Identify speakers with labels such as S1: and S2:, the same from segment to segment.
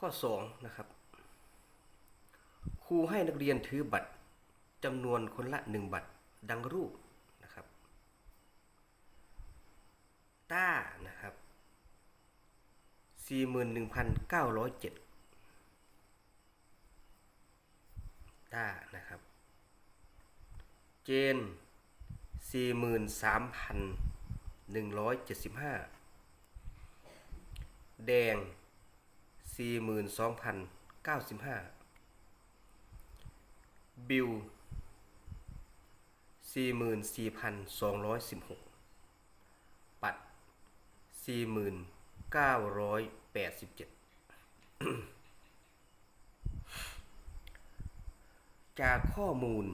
S1: ข้อ2นะครับครูให้นักเรียนถือบัตรจำนวนคนละ 1 บัตรดังรูปนะครับต้านะครับ41,907ต้านะครับเจน 43,175 แดง 42,095 บิล 44,216 ปัด 4,987 จากข้อมูล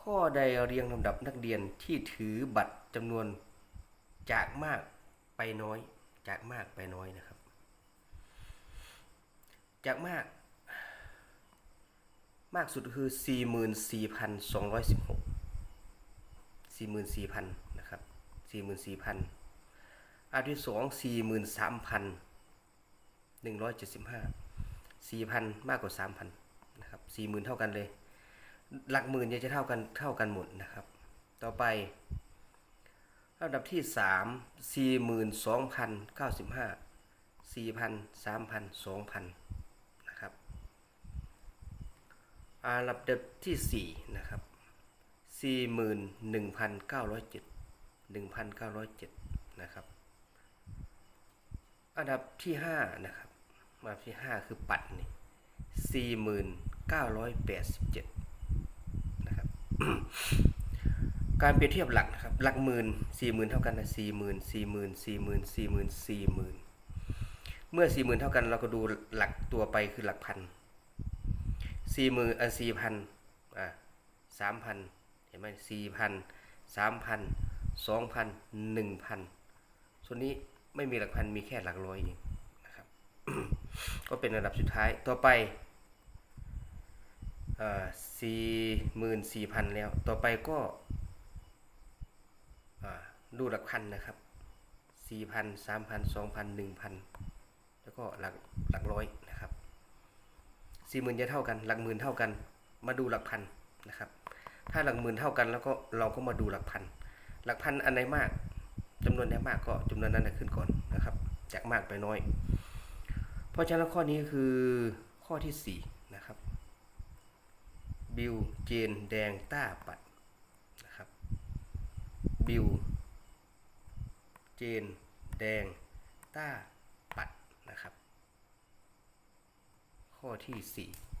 S1: ข้อใดเรียงลำดับนักเรียนที่ถือบัตรจำนวนจากมากไปน้อย จากมากไปน้อยนะครับ จากมาก มากสุดคือ 44,216 44,000นะครับ44,000อันที่สอง43,175 4,000 มากกว่า 3,000นะครับ40,000 เท่ากันเลย หลักหมื่นจะเท่ากันเท่ากันหมดนะครับ ต่อไป ลำดับที่สามสี่หมื่นสองพันเก้าสิบห้าสี่พันสามพันสองพันนะครับลำดับที่สี่นะครับสี่หมื่นหนึ่งพันเก้าร้อยเจ็ดหนึ่งพันเก้าร้อยเจ็ดนะครับอันดับที่ห้านะครับอันดับที่ห้าคือปัดนี่สี่หมื่นเก้าร้อยแปดสิบเจ็ดนะครับ การเปรียบเทียบหลักนะครับ หลักหมื่นสี่หมื่นเท่ากันนะสี่หมื่นสี่หมื่นสี่หมื่นสี่หมื่นสี่หมื่นเมื่อสี่หมื่นเท่ากันเราก็ดูหลักตัวไปคือหลักพันสี่หมื่นอะสี่พันอะสามพันเห็นไหมสี่พันสามพันสองพันหนึ่งพันส่วนนี้ไม่มีหลักพันมีแค่หลักร้อยเองนะครับก็เป็นระดับสุดท้ายต่อไปสี่หมื่นสี่พันแล้ว ต่อไปก็ ดูหลักพันนะครับสี่พันสามพันสองพันหนึ่งพันแล้วก็หลักหลักร้อยนะครับสี่หมื่นจะเท่ากัน หลักหมื่นเท่ากัน มาดูหลักพันนะครับ ถ้าหลักหมื่นเท่ากันแล้วก็เราก็มาดูหลักพัน หลักพันอันไหนมากจำนวนไหนมากก็จำนวนนั้นนะขึ้นก่อนนะครับ จากมากไปน้อย เพราะฉะนั้นข้อนี้คือข้อที่สี่นะครับ บิวเจน แดงต้าปัดนะครับบิว เจน แดง ต้า ปัดนะครับ ข้อที่ 4